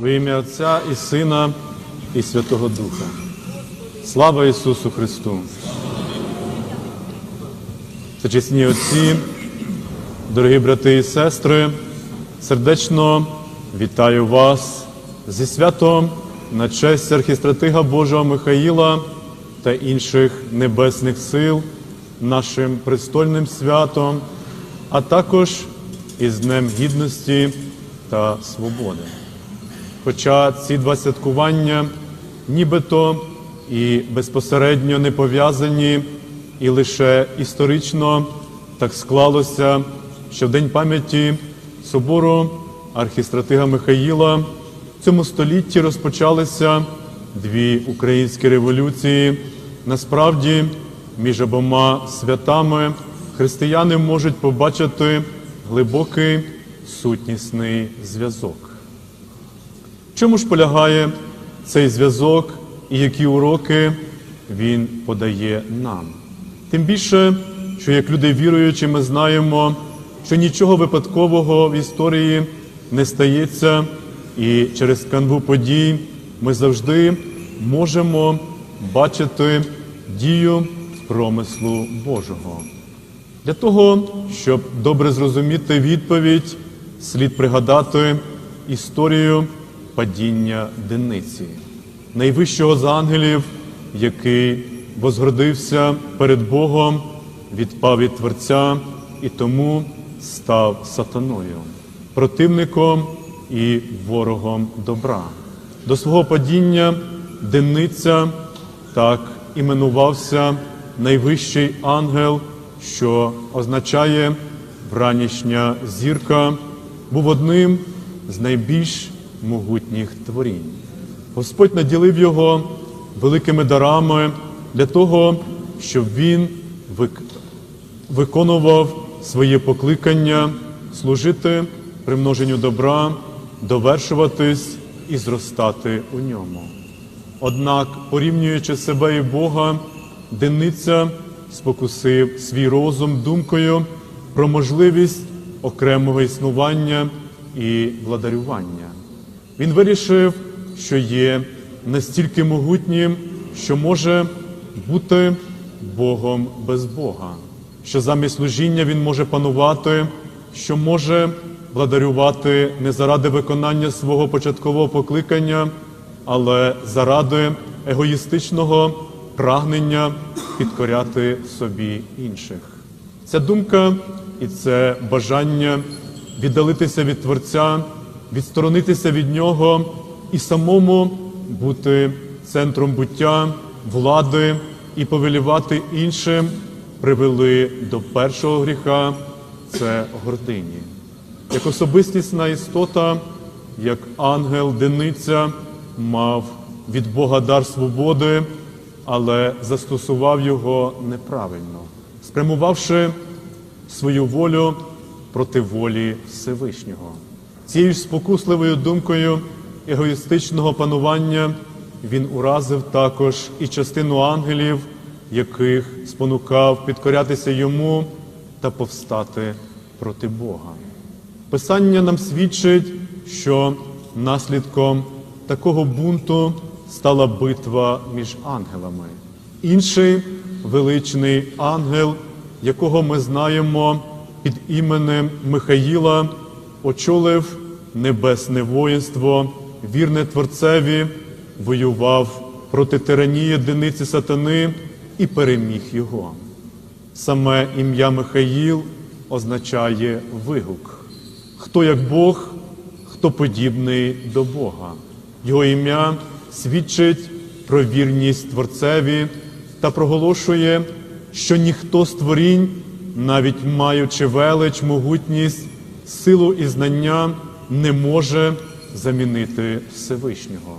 Во ім'я Отця і Сина, і Святого Духа. Слава Ісусу Христу! Зачесні отці, дорогі брати і сестри, сердечно вітаю вас зі святом на честь архістратига Божого Михаїла та інших небесних сил, нашим престольним святом, а також із Днем Гідності та Свободи. Хоча ці два святкування нібито і безпосередньо не пов'язані, і лише історично так склалося, що в День пам'яті собору архістратига Михаїла в цьому столітті розпочалися дві українські революції. Насправді, між обома святами християни можуть побачити глибокий сутнісний зв'язок. Чому ж полягає цей зв'язок і які уроки він подає нам? Тим більше, що як люди віруючі, ми знаємо, що нічого випадкового в історії не стається, і через канву подій ми завжди можемо бачити дію промислу Божого. Для того, щоб добре зрозуміти відповідь, слід пригадати історію падіння Дениці, найвищого з ангелів, який возгордився перед Богом, відпав від Творця і тому став сатаною, противником і ворогом добра. До свого падіння Дениця так іменувався найвищий ангел, що означає вранішня зірка, був одним з найбільш могутніх творінь. Господь наділив його великими дарами для того, щоб він виконував своє покликання служити примноженню добра, довершуватись і зростати у ньому. Однак, порівнюючи себе і Бога, Дениця спокусив свій розум думкою про можливість окремого існування і владарювання. Він вирішив, що є настільки могутнім, що може бути Богом без Бога, що замість служіння він може панувати, що може владарювати не заради виконання свого початкового покликання, але заради егоїстичного прагнення підкоряти собі інших. Ця думка і це бажання віддалитися від Творця, відсторонитися від Нього і самому бути центром буття, влади і повелівати іншим привели до першого гріха це гордині. Як особистісна істота, як ангел Дениця мав від Бога дар свободи, але застосував його неправильно, спрямувавши свою волю проти волі Всевишнього. Цією ж спокусливою думкою егоїстичного панування він уразив також і частину ангелів, яких спонукав підкорятися йому та повстати проти Бога. Писання нам свідчить, що наслідком такого бунту стала битва між ангелами. Інший величний ангел, якого ми знаємо під іменем Михаїла, очолив небесне воїнство, вірне Творцеві, воював проти тиранії диниці сатани і переміг його. Саме ім'я Михаїл означає вигук. Хто як Бог, хто подібний до Бога. Його ім'я свідчить про вірність Творцеві та проголошує, що ніхто з творінь, навіть маючи велич, могутність, силу і знання, не може замінити Всевишнього.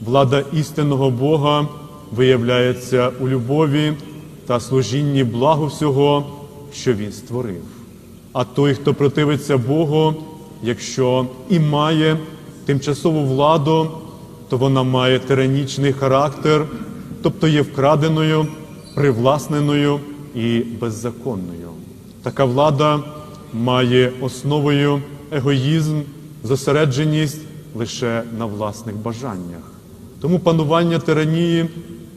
Влада істинного Бога виявляється у любові та служінні благу всього, що Він створив. А той, хто противиться Богу, якщо і має тимчасову владу, то вона має тиранічний характер, тобто є вкраденою, привласненою і беззаконною. Така влада має основою егоїзм, зосередженість лише на власних бажаннях. Тому панування тиранії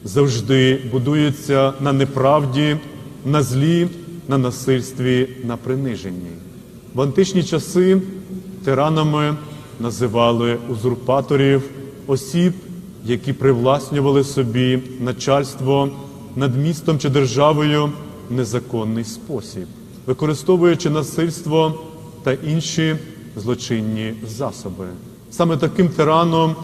завжди будується на неправді, на злі, на насильстві, на приниженні. В античні часи тиранами називали узурпаторів, осіб, які привласнювали собі начальство над містом чи державою в незаконний спосіб, використовуючи насильство та інші злочинні засоби. Саме таким тираном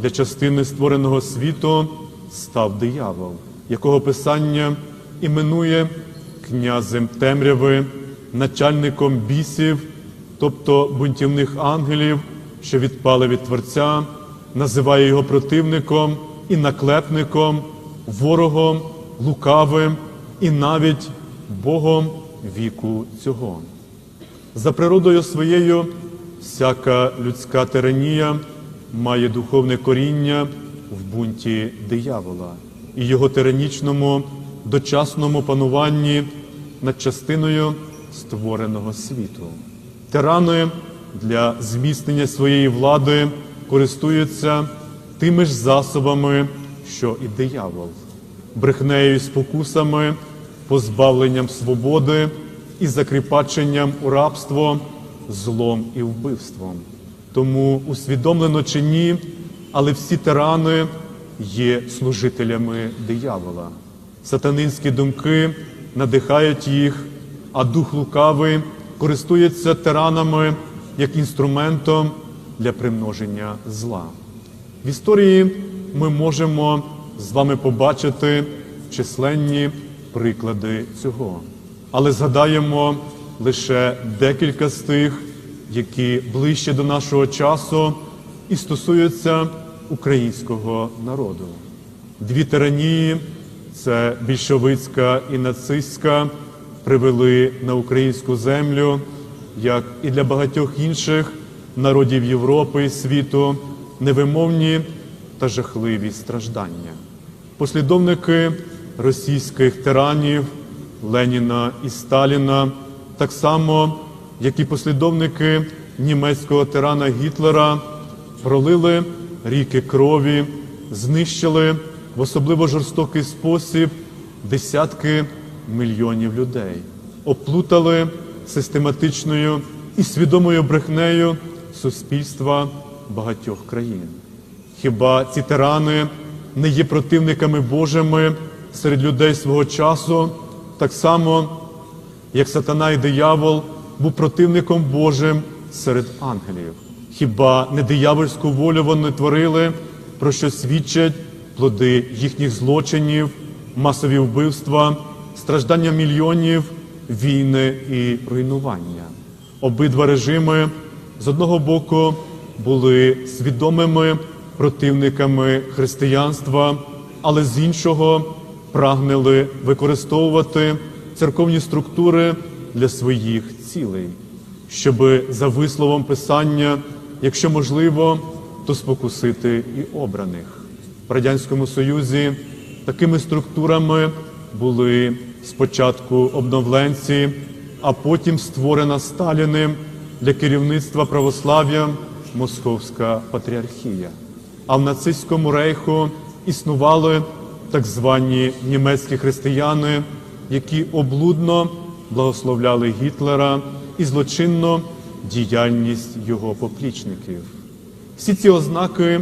для частини створеного світу став диявол, якого писання іменує князем темряви, начальником бісів, тобто бунтівних ангелів, що відпали від Творця, називає його противником і наклепником, ворогом, лукавим і навіть Богом віку цього. За природою своєю всяка людська тиранія має духовне коріння в бунті диявола і його тиранічному дочасному пануванні над частиною створеного світу. Тирани для зміцнення своєї влади користуються тими ж засобами, що і диявол, брехнею і спокусами, позбавленням свободи і закріпаченням у рабство, злом і вбивством. Тому усвідомлено чи ні, але всі тирани є служителями диявола. Сатанинські думки надихають їх, а дух лукавий користується тиранами як інструментом для примноження зла. В історії ми можемо з вами побачити численні приклади цього, але згадаємо лише декілька з тих, які ближче до нашого часу і стосуються українського народу. Дві тиранії це більшовицька і нацистська, привели на українську землю, як і для багатьох інших народів Європи і світу, невимовні та жахливі страждання. Послідовники російських тиранів Леніна і Сталіна, так само, як і послідовники німецького тирана Гітлера, пролили ріки крові, знищили в особливо жорстокий спосіб десятки мільйонів людей, оплутали систематичною і свідомою брехнею суспільства багатьох країн. Хіба ці тирани не є противниками Божими серед людей свого часу, так само, як сатана і диявол був противником Божим серед ангелів? Хіба не диявольську волю вони творили, про що свідчать плоди їхніх злочинів, масові вбивства, страждання мільйонів, війни і руйнування? Обидва режими з одного боку були свідомими противниками християнства, але з іншого прагнули використовувати церковні структури для своїх цілей, щоби за висловом Писання, якщо можливо, то спокусити і обраних. В Радянському Союзі такими структурами були спочатку обновленці, а потім створена Сталіним для керівництва православ'ям Московська патріархія. А в нацистському рейху існували так звані німецькі християни, які облудно благословляли Гітлера і злочинно діяльність його поплічників. Всі ці ознаки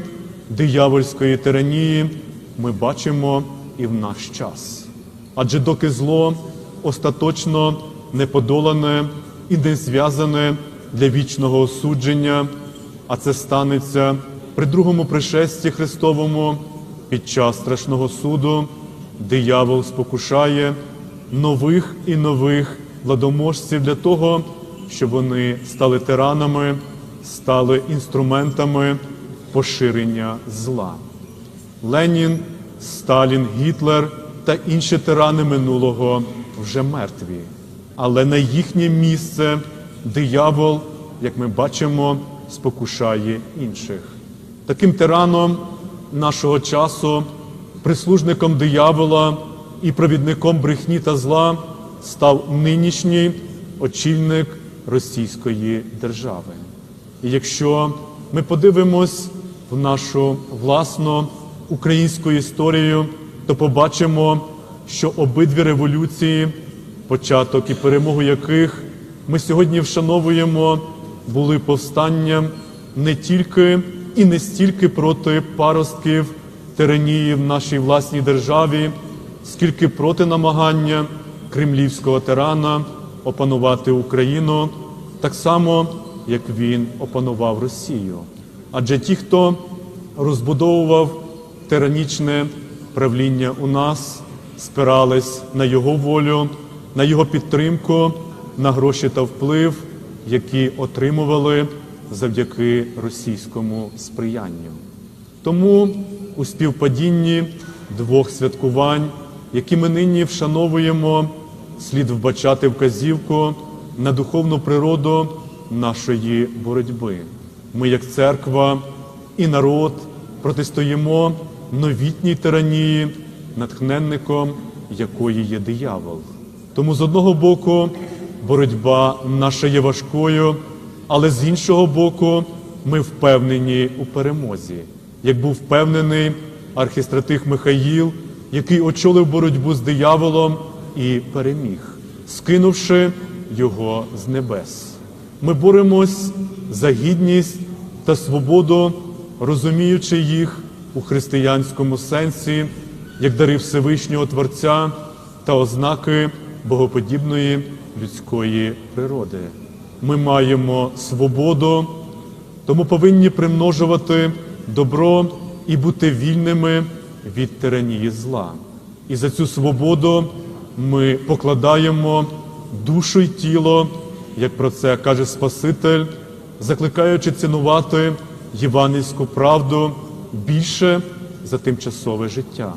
диявольської тиранії ми бачимо і в наш час. Адже доки зло остаточно не подолане і не зв'язане для вічного осудження, а це станеться при другому пришесті Христовому під час страшного суду, диявол спокушає нових і нових владоможців для того, щоб вони стали тиранами, стали інструментами поширення зла. Ленін, Сталін, Гітлер та інші тирани минулого вже мертві. Але на їхнє місце диявол, як ми бачимо, спокушає інших. Таким тираном нашого часу, прислужником диявола і провідником брехні та зла став нинішній очільник Російської держави. І якщо ми подивимось в нашу власну українську історію, то побачимо, що обидві революції, початок і перемогу яких ми сьогодні вшановуємо, були повстанням не тільки і не стільки проти паростків тиранії в нашій власній державі, скільки проти намагання кремлівського тирана опанувати Україну, так само як він опанував Росію. Адже ті, хто розбудовував тиранічне правління у нас, спирались на його волю, на його підтримку, на гроші та вплив, які отримували завдяки російському сприянню. Тому у співпадінні двох святкувань, які ми нині вшановуємо, слід вбачати вказівку на духовну природу нашої боротьби. Ми, як церква і народ, протистоїмо новітній тиранії, натхненником якої є диявол. Тому з одного боку боротьба наша є важкою, але з іншого боку, ми впевнені у перемозі, як був впевнений архістратих Михаїл, який очолив боротьбу з дияволом і переміг, скинувши його з небес. Ми боремось за гідність та свободу, розуміючи їх у християнському сенсі, як дари Всевишнього Творця та ознаки богоподібної людської природи. Ми маємо свободу, тому повинні примножувати добро і бути вільними від тиранії зла. І за цю свободу ми покладаємо душу й тіло, як про це каже Спаситель, закликаючи цінувати євангельську правду більше за тимчасове життя.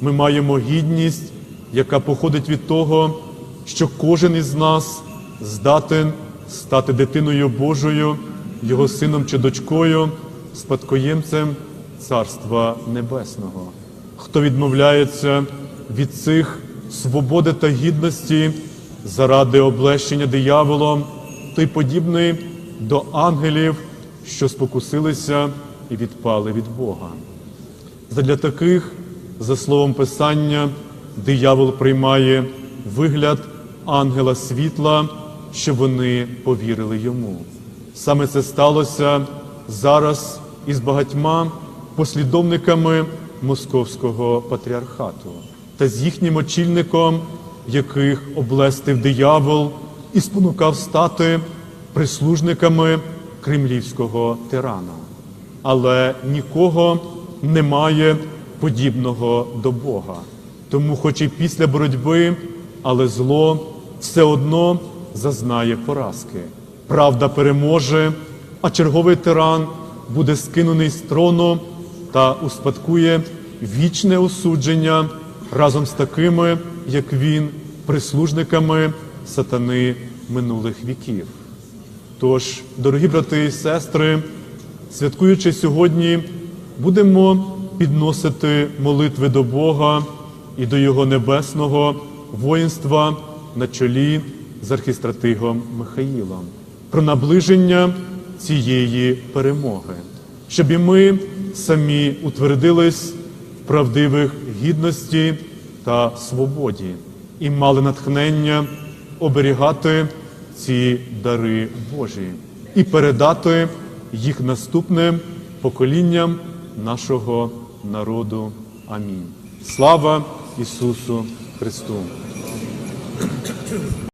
Ми маємо гідність, яка походить від того, що кожен із нас здатен стати дитиною Божою, його сином чи дочкою, спадкоємцем Царства Небесного. Хто відмовляється від цих свободи та гідності заради облещення дияволом, той подібний до ангелів, що спокусилися і відпали від Бога. Задля таких, за словом Писання, диявол приймає вигляд ангела світла, щоб вони повірили йому. Саме це сталося зараз із багатьма послідовниками Московського патріархату та з їхнім очільником, яких облестив диявол і спонукав стати прислужниками кремлівського тирана. Але нікого немає подібного до Бога. Тому, хоч і після боротьби, але зло все одно зазнає поразки. Правда переможе, а черговий тиран буде скинений з трону та успадкує вічне осудження разом з такими, як він, прислужниками сатани минулих віків. Тож, дорогі брати і сестри, святкуючи сьогодні, будемо підносити молитви до Бога і до Його небесного воїнства на чолі з архістратигом Михаїлом про наближення цієї перемоги, щоб і ми самі утвердились в правдивих гідності та свободі і мали натхнення оберігати ці дари Божі і передати їх наступним поколінням нашого народу. Амінь. Слава Ісусу Христу!